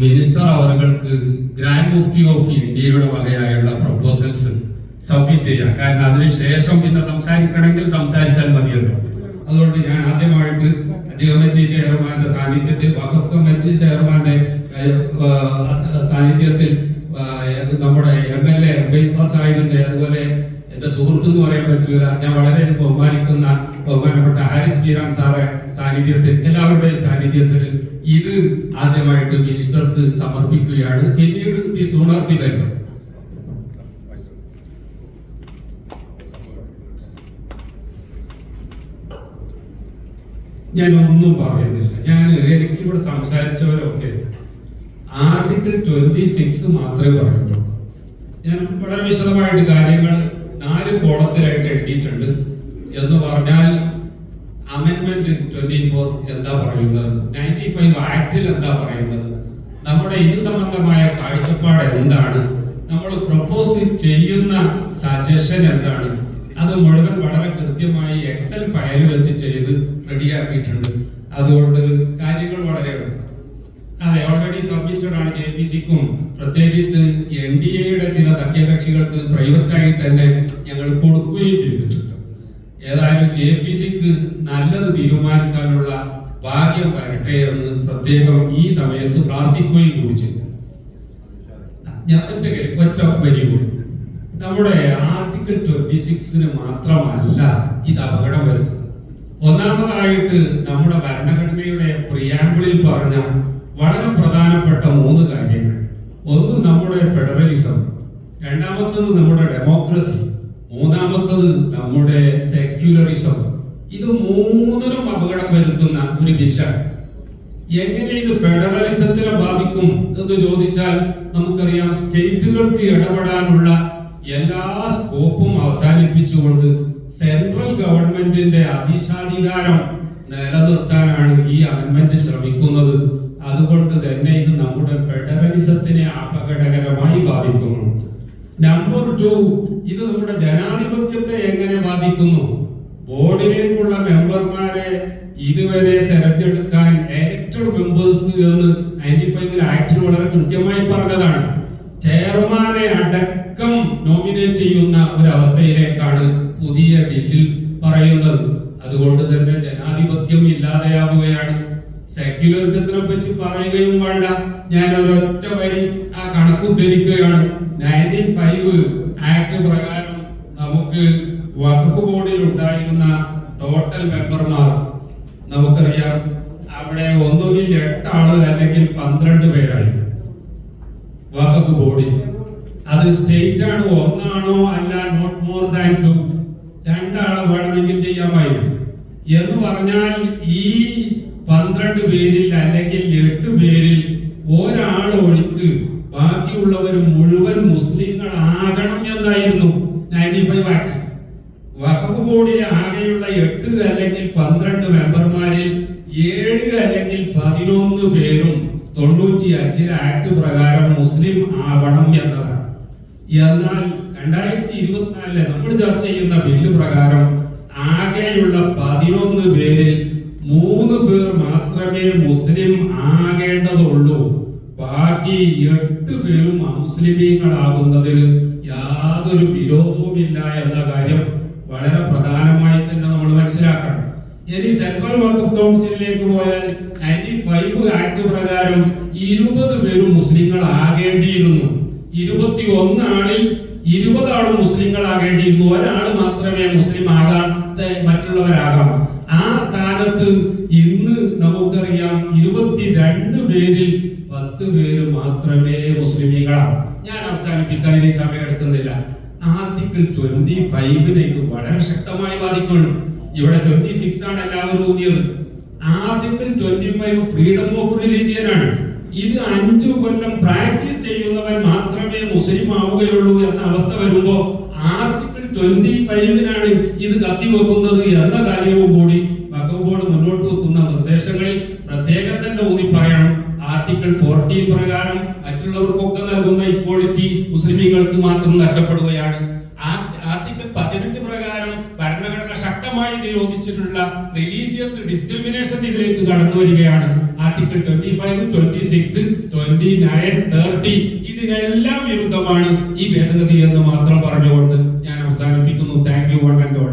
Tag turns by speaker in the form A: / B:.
A: Minister അവർക്ക് grand Mufti of ഇന്ത്യയുടെ വകയായുള്ള proposals submit ചെയ്യാം. കാരണം അതിനുശേഷം പിന്നെ സംസാരിക്കണമെങ്കിൽ സംസാരിച്ചാൽ മതിയല്ലോ. അതുകൊണ്ട് ഞാൻ ആദ്യമായിട്ട് ഹജ്ജ് കമ്മിറ്റി ചെയർമാന്റെ സാന്നിധ്യത്തിൽ വഖഫ് കമ്മിറ്റി ചെയർമാന്റെ സാന്നിധ്യത്തിൽ നമ്മുടെ എം എൽ എ സാഹിബിന്റെ അതുപോലെ എന്റെ സുഹൃത്ത് എന്ന് പറയാൻ പറ്റൂല ഞാൻ വളരെ ബഹുമാനിക്കുന്ന ബഹുമാനപ്പെട്ട ഹാരിസ് ബീരാൻ സാറെ സാന്നിധ്യത്തിൽ എല്ലാവരുടെയും സാന്നിധ്യത്തിൽ ഇത് ആദ്യമായിട്ട് മിനിസ്റ്റർക്ക് സമർപ്പിക്കുകയാണ്. പിന്നീട് ദി സൂണർ ദി ബെറ്റർ ഞാൻ ഒന്നും പറയുന്നില്ല. ഞാൻ എനിക്ക് ഇവിടെ സംസാരിച്ചവരൊക്കെ ആർട്ടിക്കിൾ ട്വന്റി സിക്സ് മാത്രമേ പറയുള്ളൂ ഞാൻ വളരെ വിശദമായിട്ട് കാര്യങ്ങൾ നാല് കോളത്തിലായിട്ട് എഴുതിയിട്ടുണ്ട്. എന്ന് പറഞ്ഞാൽ അമെന്റ്മെന്റ് ട്വന്റി ഫോർ എന്താ പറയുന്നത്? നയന്റി ഫൈവ് ആക്ടിൽ എന്താ പറയുന്നത്? നമ്മുടെ ഇത് സംബന്ധമായ കാഴ്ചപ്പാട് എന്താണ്? നമ്മൾ പ്രപ്പോസ് ചെയ്യുന്ന സജഷൻ എന്താണ്? അത് മുഴുവൻ വളരെ കൃത്യമായി എക്സൽ ഫയൽ വെച്ച് ചെയ്ത് റെഡിയാക്കിയിട്ടുണ്ട് അതുകൊണ്ട് കാര്യങ്ങൾ വളരെ അതെ ഓൾറെഡി സബ്മിറ്റഡ് ആണ് ജെ പി സിക്കും പ്രത്യേകിച്ച് എൻ ഡി എയുടെ ചില സഖ്യകക്ഷികൾക്ക് പ്രൈവറ്റായി തന്നെ ഞങ്ങൾ കൊടുക്കുകയും ചെയ്തിട്ടുണ്ട്. ഏതായാലും ജെ പി സിക്ക് നല്ലത് തീരുമാനിക്കാനുള്ള ഭാഗ്യം വരട്ടെ എന്ന് പ്രത്യേകം ഈ സമയത്ത് പ്രാർത്ഥിക്കുകയും കൂടി ചെയ്യുന്നു ഒറ്റ കൂടി. നമ്മുടെ ആർട്ടിക്കിൾ ട്വന്റി സിക്സിന് മാത്രമല്ല ഇത് അപകടം വരുത്തുന്നത്. ഒന്നാമതായിട്ട് നമ്മുടെ ഭരണഘടനയുടെ പ്രിയാമ്പിളിൽ പറഞ്ഞ വളരെ പ്രധാനപ്പെട്ട മൂന്ന് കാര്യങ്ങൾ. ഒന്ന് നമ്മുടെ ഫെഡറലിസം രണ്ടാമത്തത് നമ്മുടെ ഡെമോക്രസി മൂന്നാമത്തത് നമ്മുടെ സെക്യുലറിസം ഇത് മൂന്നിനും അപകടം വരുത്തുന്ന ഒരു ബില്ലാണ് എങ്ങനെ ഇത് ഫെഡറലിസത്തിനെ ബാധിക്കും എന്ന് ചോദിച്ചാൽ നമുക്കറിയാം സ്റ്റേറ്റുകൾക്ക് ഇടപെടാനുള്ള എല്ലാ സ്കോപ്പും അവസാനിപ്പിച്ചുകൊണ്ട് സെൻട്രൽ ഗവൺമെന്റിന്റെ അധിശാധികാരം നിലനിർത്താനാണ് ഈ അമെന്മെന്റ് ശ്രമിക്കുന്നത്. അതുകൊണ്ട് തന്നെ ഇത് നമ്മുടെ ഫെഡറലിസത്തിനെ അപകടകരമായി ബാധിക്കുന്നു. നമ്പർ ടു ഇത് നമ്മുടെ ജനാധിപത്യത്തെ എങ്ങനെ ബാധിക്കുന്നു? ബോർഡിലേക്കുള്ള മെമ്പർമാരെ ഇതുവരെ തെരഞ്ഞെടുക്കാൻ എലക്ടഡ് മെമ്പേഴ്സ് എന്ന് നയന്റി ഫൈവിൽ ആക്ടിൽ വളരെ കൃത്യമായി പറഞ്ഞതാണ്. ചെയർമാനെ അടക്കം നോമിനേറ്റ് ചെയ്യുന്ന ഒരു അവസ്ഥയിലേക്കാണ് പുതിയ ബില്ലിൽ പറയുന്നത്. അതുകൊണ്ട് തന്നെ ജനാധിപത്യം ഇല്ലാതെയാവുകയാണ്. സെക്യുലറിസത്തിനെ പറ്റി പറയുകയും വേണ്ട. ഞാൻ ഒരൊറ്റ വരി ആ കണക്കുദ്ധരിക്കുകയാണ്. നയന്റി ഫൈവ് ആക്ട് പ്രകാരം വഖഫ് ബോർഡിൽ ഉണ്ടായിരുന്ന ടോട്ടൽ മെമ്പർമാർ നമുക്കറിയാം അവിടെ ഒന്നുകിൽ എട്ട് ആളുകൾ അല്ലെങ്കിൽ പന്ത്രണ്ട് പേരായി വഖഫ് ബോർഡിൽ. അത് സ്റ്റേറ്റ് ആണ് ഒന്നാണോ അല്ല നോട്ട് മോർ ദാൻ ടു രണ്ടാളെ വേണമെങ്കിൽ ചെയ്യാമായിരുന്നു. എന്ന് പറഞ്ഞാൽ ഈ പന്ത്രണ്ട് പേരിൽ അല്ലെങ്കിൽ എട്ട് പേരിൽ ഒരാൾ ഒഴിച്ച് ബാക്കിയുള്ളവർ മുഴുവൻ മുസ്ലിങ്ങളാകണം എന്നായിരുന്നു നയന്റി ഫൈവ് ആക്ട് വഖഫ് ബോർഡിന് ആകെയുള്ള എട്ട് അല്ലെങ്കിൽ പന്ത്രണ്ട് മെമ്പർമാരിൽ ഏഴ് അല്ലെങ്കിൽ പതിനൊന്ന് പേരും തൊണ്ണൂറ്റി അഞ്ചിലെ ആക്ട് പ്രകാരം മുസ്ലിം ആവണം എന്നതാണ്. എന്നാൽ രണ്ടായിരത്തി ഇരുപത്തിനാലിലെ നമ്മൾ ചർച്ച ചെയ്യുന്ന ബില്ല് പ്രകാരം ആകെയുള്ള പതിനൊന്ന് പേരിൽ മൂന്ന് പേർ മാത്രമേ മുസ്ലിം ആകേണ്ടതുള്ളൂ. ബാക്കി എട്ട് പേരും അമുസ്ലിമീങ്ങളാകുന്നതിന് യാതൊരു വിരോധവുമില്ല എന്ന കാര്യം വളരെ പ്രധാനമായി തന്നെ നമ്മൾ മനസ്സിലാക്കണം ഇനി സെൻട്രൽ വഖഫ് കൗൺസിലിലേക്ക് പോയാൽ നയന്റി ഫൈവ് ആക്ട് പ്രകാരം ഇരുപത് പേരും മുസ്ലിങ്ങൾ ആകേണ്ടിയിരുന്നു ഇരുപത്തി ഒന്ന് ആളിൽ ഇരുപതാളും മുസ്ലിങ്ങൾ ആകേണ്ടിയിരുന്നു ഒരാൾ മാത്രമേ മുസ്ലിം ആകാത്ത മറ്റുള്ളവരാകാം. ആ സ്ഥാനത്ത് ഇന്ന് നമുക്കറിയാം ഇരുപത്തിരണ്ട് പേരിൽ പത്ത് പേര് മാത്രമേ മുസ്ലിമികളാണ് ഞാൻ അവസാനിപ്പിക്കാൻ ഇനി സമയം എടുക്കുന്നില്ല. ആർട്ടിക്കിൾ ട്വന്റി ഫൈവിനെ ഇത് വളരെ ശക്തമായി ബാധിക്കുന്നു ഇവിടെ ട്വന്റി സിക്സ് ആണ് എല്ലാവരും ഊന്നിയത്. Article twenty five freedom of religion ആണ്. ഇത് അഞ്ചു കൊല്ലം പ്രാക്ടീസ് ചെയ്യുന്നവൻ മാത്രമേ മുസ്ലിം ആവുകയുള്ളൂ എന്ന അവസ്ഥ വരുമ്പോ ആർട്ടിക്കിൾ ട്വന്റി ഫൈവിനാണ് ഇത് കത്തിവെക്കുന്നത് എന്ന കാര്യവും കൂടി ബോർഡ് മുന്നോട്ട് വെക്കുന്ന നിർദ്ദേശങ്ങളിൽ പ്രത്യേകം തന്നെ ഊന്നി പറയണം. ആർട്ടിക്കിൾ ഫോർട്ടീൻ പ്രകാരം മറ്റുള്ളവർക്കൊക്കെ നൽകുന്ന ഇക്വാളിറ്റി മുസ്ലിമീങ്ങൾക്ക് മാത്രം നഷ്ടപ്പെടുകയാണ് യോജിച്ചിട്ടുള്ള റിലീജിയസ് ഡിസ്ക്രിമിനേഷൻ ഇതിലേക്ക് കടന്നു വരികയാണ്. Article twenty five twenty six twenty nine thirty ഇതിനെല്ലാം വിരുദ്ധമാണ് ഈ ഭേദഗതി എന്ന് മാത്രം പറഞ്ഞുകൊണ്ട് ഞാൻ അവസാനിപ്പിക്കുന്നു. Thank you one and all